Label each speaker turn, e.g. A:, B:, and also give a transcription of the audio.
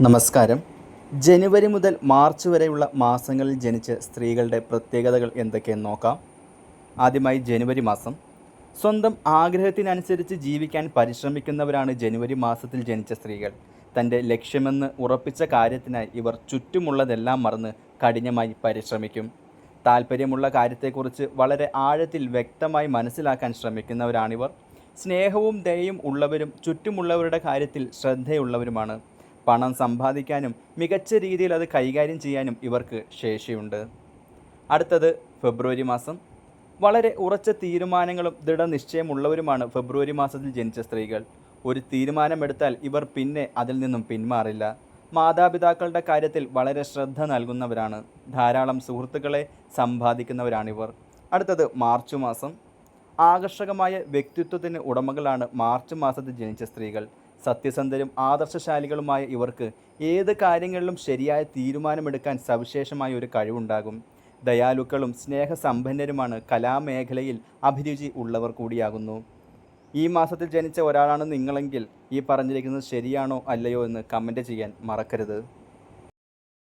A: നമസ്കാരം. ജനുവരി മുതൽ മാർച്ച് വരെയുള്ള മാസങ്ങളിൽ ജനിച്ച സ്ത്രീകളുടെ പ്രത്യേകതകൾ എന്തൊക്കെയെന്ന് നോക്കാം. ആദ്യമായി ജനുവരി മാസം. സ്വന്തം ആഗ്രഹത്തിനനുസരിച്ച് ജീവിക്കാൻ പരിശ്രമിക്കുന്നവരാണ് ജനുവരി മാസത്തിൽ ജനിച്ച സ്ത്രീകൾ. തന്റെ ലക്ഷ്യമെന്ന് ഉറപ്പിച്ച കാര്യത്തിനായി ഇവർ ചുറ്റുമുള്ളതെല്ലാം മറന്ന് കഠിനമായി പരിശ്രമിക്കും. താല്പര്യമുള്ള കാര്യത്തെക്കുറിച്ച് വളരെ ആഴത്തിൽ വ്യക്തമായി മനസ്സിലാക്കാൻ ശ്രമിക്കുന്നവരാണിവർ. സ്നേഹവും ദയയും ഉള്ളവരും ചുറ്റുമുള്ളവരുടെ കാര്യത്തിൽ ശ്രദ്ധയുള്ളവരുമാണ്. പണം സമ്പാദിക്കാനും മികച്ച രീതിയിൽ അത് കൈകാര്യം ചെയ്യാനും ഇവർക്ക് ശേഷിയുണ്ട്. അടുത്തത് ഫെബ്രുവരി മാസം. വളരെ ഉറച്ച തീരുമാനങ്ങളും ദൃഢനിശ്ചയമുള്ളവരുമാണ് ഫെബ്രുവരി മാസത്തിൽ ജനിച്ച സ്ത്രീകൾ. ഒരു തീരുമാനമെടുത്താൽ ഇവർ പിന്നെ അതിൽ നിന്നും പിന്മാറില്ല. മാതാപിതാക്കളുടെ കാര്യത്തിൽ വളരെ ശ്രദ്ധ നൽകുന്നവരാണ്. ധാരാളം സുഹൃത്തുക്കളെ സമ്പാദിക്കുന്നവരാണിവർ. അടുത്തത് മാർച്ച് മാസം. ആകർഷകമായ വ്യക്തിത്വത്തിന് ഉടമകളാണ് മാർച്ച് മാസത്തിൽ ജനിച്ച സ്ത്രീകൾ. സത്യസന്ധരും ആദർശശാലികളുമായ ഇവർക്ക് ഏത് കാര്യങ്ങളിലും ശരിയായ തീരുമാനമെടുക്കാൻ സവിശേഷമായ ഒരു കഴിവുണ്ടാകും. ദയാലുക്കളും സ്നേഹസമ്പന്നരുമാണ് കലാമേഖലയിൽ അഭിരുചി ഉള്ളവർ കൂടിയാകുന്നു. ഈ മാസത്തിൽ ജനിച്ച ഒരാളാണ് നിങ്ങളെങ്കിൽ ഈ പറഞ്ഞിരിക്കുന്നത് ശരിയാണോ അല്ലയോ എന്ന് കമന്റ് ചെയ്യാൻ മറക്കരുത്.